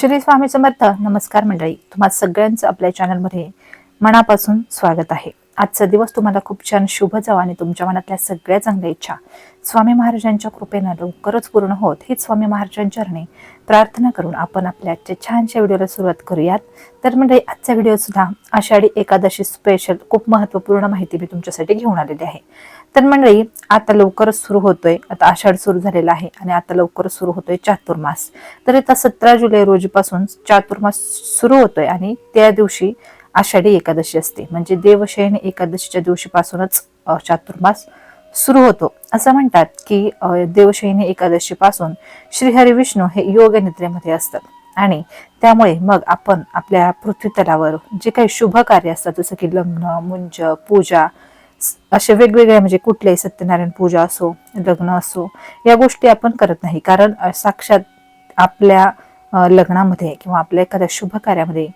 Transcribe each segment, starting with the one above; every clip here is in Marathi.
श्री स्वामी समर्थ. नमस्कार मंडळी. तुम्हा सगळ्यांचं आपल्या चॅनलमध्ये मनापासून स्वागत आहे. आजचा दिवस तुम्हाला खूप छान शुभ जावा आणि तुमच्या मनातल्या सगळ्या चांगल्या इच्छा स्वामी महाराजांच्या कृपेनं लवकरच पूर्ण होत. हीच स्वामी महाराजांच्या चरणी प्रार्थना करून आपण आपल्या आजच्या छानशा व्हिडिओला सुरुवात करूयात. तर म्हणजे आजचा व्हिडिओ सुद्धा आषाढी एकादशी स्पेशल खूप महत्त्वपूर्ण माहिती मी तुमच्यासाठी घेऊन आलेली आहे. तर मंडळी आता लवकरच सुरू होतोय. आता आषाढ सुरू झालेला आहे आणि आता लवकरच सुरू होतोय चातुर्मास. तर आता सतरा जुलै रोजीपासून चातुर्मास सुरू होतोय आणि त्या दिवशी आषाढी एकादशी असते. म्हणजे देवशयन एकादशीच्या दिवशीपासूनच चातुर्मास सुरू होतो. असं म्हणतात की देवशयनी एकादशीपासून श्रीहरी विष्णू हे योग निद्रेमध्ये असतात. आणि त्यामुळे मग आपण आपल्या पृथ्वी तलावर जे काही शुभ कार्य असतात जसं की लग्न मुंज पूजा असे वेगवेगळे म्हणजे कुठलेही सत्यनारायण पूजा असो लग्न असो या गोष्टी आपण करत नाही. कारण साक्षात आपल्या लग्नामध्ये किंवा आपल्या एखाद्या शुभ कार्यामध्ये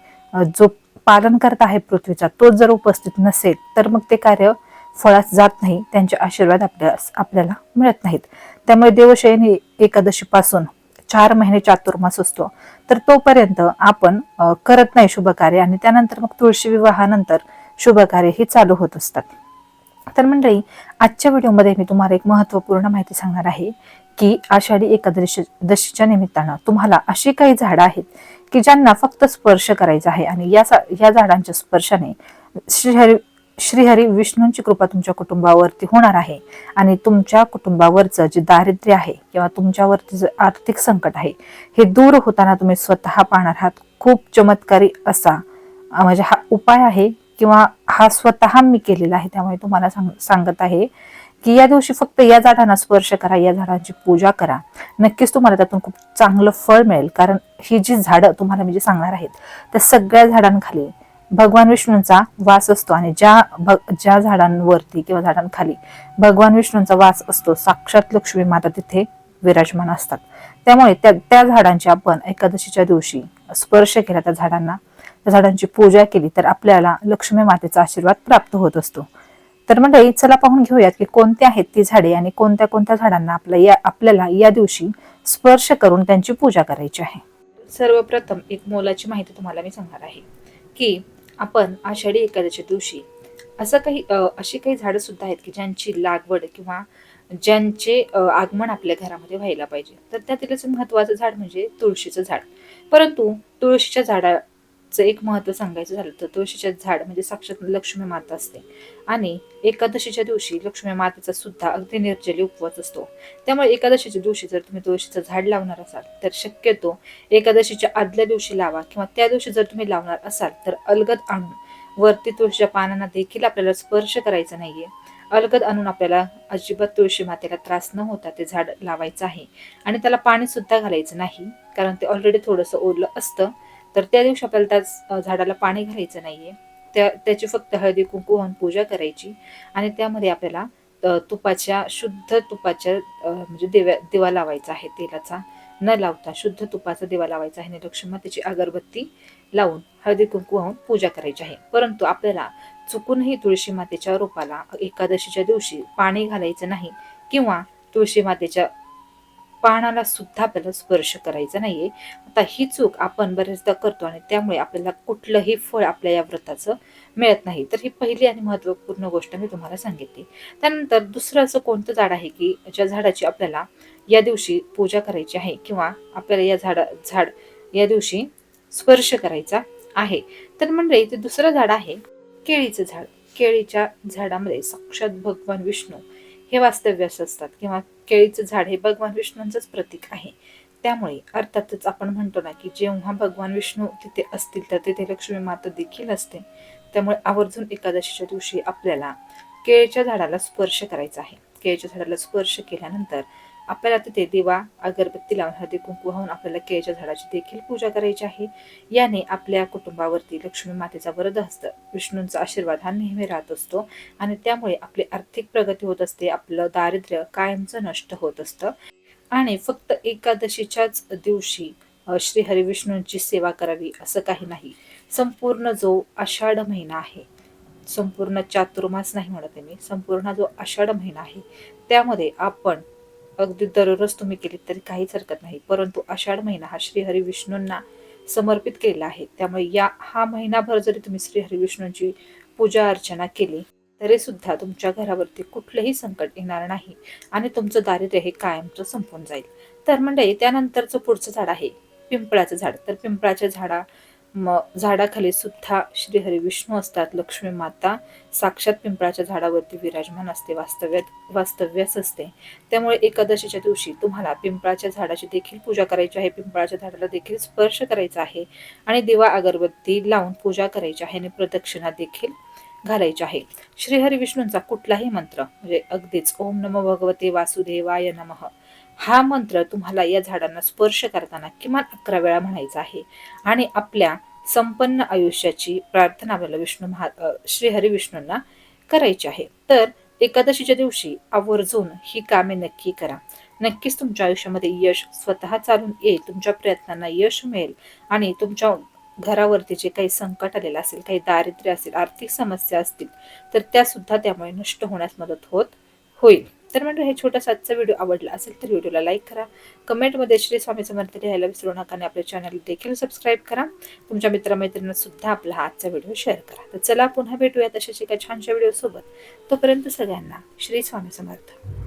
जो पालन करत आहे पृथ्वीचा. तो जर उपस्थित नसेल तर मग ते कार्य फळास जात नाही. त्यांचे आशीर्वाद आपल्या आपल्याला मिळत नाहीत. त्यामुळे देवशयनी एकादशी पासून चार महिने चातुर्मास असतो. तर तोपर्यंत आपण करत नाही शुभ कार्य आणि त्यानंतर मग तुळशी विवाहानंतर शुभ कार्य ही चालू होत असतात. तर मंडळी आजच्या व्हिडिओमध्ये मी तुम्हाला एक महत्त्वपूर्ण माहिती सांगणार आहे की आषाढी एकादशी दशीच्या निमित्तानं तुम्हाला अशी काही झाडं आहेत की ज्यांना फक्त स्पर्श करायचा आहे आणि या सा- या झाडांच्या स्पर्शाने श्रीहरी श्रीहरी विष्णूंची कृपा तुमच्या कुटुंबावरती होणार आहे आणि तुमच्या कुटुंबावरचं जे दारिद्र्य आहे किंवा तुमच्यावरती जे आर्थिक संकट आहे हे दूर होताना तुम्ही स्वतः पाहणार आहात. खूप चमत्कारी असा म्हणजे हा उपाय आहे किंवा हा स्वतः मी केलेला आहे त्यामुळे तुम्हाला सांग सांगत आहे की या दिवशी फक्त या झाडांना स्पर्श करा या झाडांची पूजा करा. नक्कीच तुम्हाला त्यातून खूप चांगलं फळ मिळेल कारण ही जी झाडं तुम्हाला मी जे सांगणार आहेत त्या सगळ्या झाडांखाली भगवान विष्णूंचा वास असतो आणि ज्या भ- ज्या झाडांवरती किंवा झाडांखाली भगवान विष्णूंचा वास असतो साक्षात लक्ष्मी माता तिथे विराजमान असतात. त्यामुळे त्या त्या झाडांची आपण एकादशीच्या दिवशी स्पर्श केला त्या झाडांना झाडांची पूजा केली तर आपल्याला लक्ष्मी मातेचा आशीर्वाद प्राप्त होत असतो. तर मंडळी चला पाहून घेऊयात की कोणते आहेत ती झाडे आणि कोणत्या कोणत्या झाडांना आपल्या या आपल्याला या दिवशी स्पर्श करून त्यांची पूजा करायची आहे. सर्वप्रथम एक मोलाची माहिती तुम्हाला मी सांगणार आहे की आपण आषाढी एकादशी दिवशी असं काही अशी काही झाडं सुद्धा आहेत की ज्यांची लागवड किंवा ज्यांचे आगमन आपल्या घरामध्ये व्हायला पाहिजे. तर त्यातीलच महत्वाचं झाड म्हणजे तुळशीचं झाड. परंतु तुळशीच्या झाडा झाडाचं एक महत्त्व सांगायचं झालं तर तुळशीचे झाड म्हणजे साक्षात लक्ष्मी माता असते. आणि एकादशीच्या दिवशी लक्ष्मी मातेचा सुद्धा अगदी निर्जली उपवास असतो. त्यामुळे एकादशीच्या दिवशी जर तुम्ही तुळशीचं झाड लावणार असाल तर शक्यतो एकादशीच्या आदल्या दिवशी लावा किंवा त्या दिवशी जर तुम्ही लावणार असाल तर अलगद आणून वरती तुळशीच्या पानांना देखील आपल्याला स्पर्श करायचा नाहीये. अलगद आणून आपल्याला अजिबात तुळशी मातेला त्रास न होता ते झाड लावायचं आहे. आणि त्याला पाणी सुद्धा घालायचं नाही कारण ते ऑलरेडी थोडंसं ओरलं असतं. तर त्या दिवशी आपल्याला त्या झाडाला पाणी घालायचं नाहीये. त्या त्याची फक्त हळदी कुंकू वाहून पूजा करायची. आणि त्यामध्ये आपल्याला तुपाच्या शुद्ध तुपाच्या म्हणजे दिव्या दिवा लावायचा आहे तेलाचा. न लावता शुद्ध तुपाचा दिवा लावायचा आहे. आणि लक्ष्मी मातेची अगरबत्ती लावून हळदी कुंकू वाहून पूजा करायची आहे. परंतु आपल्याला चुकूनही तुळशी मातेच्या रोपाला एकादशीच्या दिवशी पाणी घालायचं नाही. किंवा तुळशी मातेच्या पानाला सुद्धा आपल्याला स्पर्श करायचा नाहीये. आता ही चूक आपण बरेचदा करतो आणि त्यामुळे आपल्याला कुठलंही फळ आपल्या या व्रताचं मिळत नाही. तर ही पहिली आणि महत्त्वपूर्ण गोष्ट मी तुम्हाला सांगितली. त्यानंतर दुसरं असं कोणतं झाड आहे की ज्या झाडाची आपल्याला या दिवशी पूजा करायची आहे किंवा आपल्याला या झाडा झाड या दिवशी स्पर्श करायचा आहे? तर म्हणजे ते दुसरं झाड आहे केळीचं झाड. केळीच्या झाडामध्ये साक्षात भगवान विष्णू हे वास्तव्यास असतात. किंवा केळीचं झाड हे भगवान विष्णूंचंच प्रतीक आहे. त्यामुळे अर्थातच आपण म्हणतो ना की जेव्हा भगवान विष्णू तिथे असतील तर तिथे लक्ष्मी माता देखील असते. त्यामुळे आवर्जून एकादशीच्या दिवशी आपल्याला केळीच्या झाडाला स्पर्श करायचा आहे. केळीच्या झाडाला स्पर्श केल्यानंतर आपल्याला तिथे दिवा अगरबत्ती लावून हळदी कुंकू वाहून आपल्याला केळीच्या झाडाची देखील पूजा करायची आहे. याने आपल्या कुटुंबावरती लक्ष्मी मातेचा वरद हस्त विष्णूंचा आशीर्वाद हा नेहमी राहत असतो आणि त्यामुळे आपली आर्थिक प्रगती होत असते आपलं दारिद्र्य कायमचं नष्ट होत असतं. आणि फक्त एकादशीच्याच दिवशी श्री हरिविष्णूंची सेवा करावी असं काही नाही. संपूर्ण जो आषाढ महिना आहे संपूर्ण चातुर्मास नाही म्हणत आहे मी. संपूर्ण जो आषाढ महिना आहे त्यामध्ये आपण अगदी दररोज तुम्ही केलीत तरी काहीच हरकत नाही. परंतु आषाढ महिना हा श्रीहरी विष्णूंना समर्पित केलेला आहे. त्यामुळे या हा महिनाभर जरी तुम्ही श्रीहरी विष्णूंची पूजा अर्चना केली तरी सुद्धा तुमच्या घरावरती कुठलंही संकट येणार नाही आणि तुमचं दारिद्र्य हे कायमचं संपून जाईल. तर मंडळी त्यानंतरचं पुढचं झाड आहे पिंपळाचं झाड. तर पिंपळाच्या झाडा म झाडाखाली सुद्धा श्रीहरी विष्णू असतात लक्ष्मी माता साक्षात पिंपळाच्या झाडावरती विराजमान असते वास्तव्यात वास्तव्यास असते. त्यामुळे एकादशीच्या दिवशी तुम्हाला पिंपळाच्या झाडाची देखील पूजा करायची आहे पिंपळाच्या झाडाला देखील स्पर्श करायचा आहे आणि दिवा अगरबत्ती लावून पूजा करायची आहे आणि प्रदक्षिणा देखील घालायची आहे. श्रीहरी विष्णूंचा कुठलाही मंत्र म्हणजे अगदीच ओम नमो भगवते वासुदेवाय नमः. हा मंत्र तुम्हाला या झाडांना स्पर्श करताना किमान अकरा वेळा म्हणायचा आहे. आणि आपल्या संपन्न आयुष्याची प्रार्थना आपल्याला विष्णू महा अ, श्री विष्णूंना करायची आहे. तर एकादशीच्या दिवशी आवर्जून ही कामे नक्की करा. नक्कीच तुमच्या आयुष्यामध्ये यश स्वतः चालून येईल तुमच्या प्रयत्नांना यश मिळेल आणि तुमच्या घरावरती जे काही संकट आलेलं असेल काही दारिद्र्य असेल आर्थिक समस्या असतील तर त्या सुद्धा त्यामुळे नष्ट होण्यास मदत होत होईल. तर म्हणजे हे छोटासा आजचा व्हिडिओ आवडला असेल तर व्हिडिओला लाईक करा. कमेंटमध्ये श्री स्वामी समर्थ लिहायला विसरू नका आणि आपल्या चॅनल देखील सबस्क्राईब करा. तुमच्या मित्रमैत्रिणींना सुद्धा आपला हा आजचा व्हिडिओ शेअर करा. तर चला पुन्हा भेटूया तशाच एका छानशा व्हिडिओ सोबत तोपर्यंत सगळ्यांना श्री स्वामी समर्थ.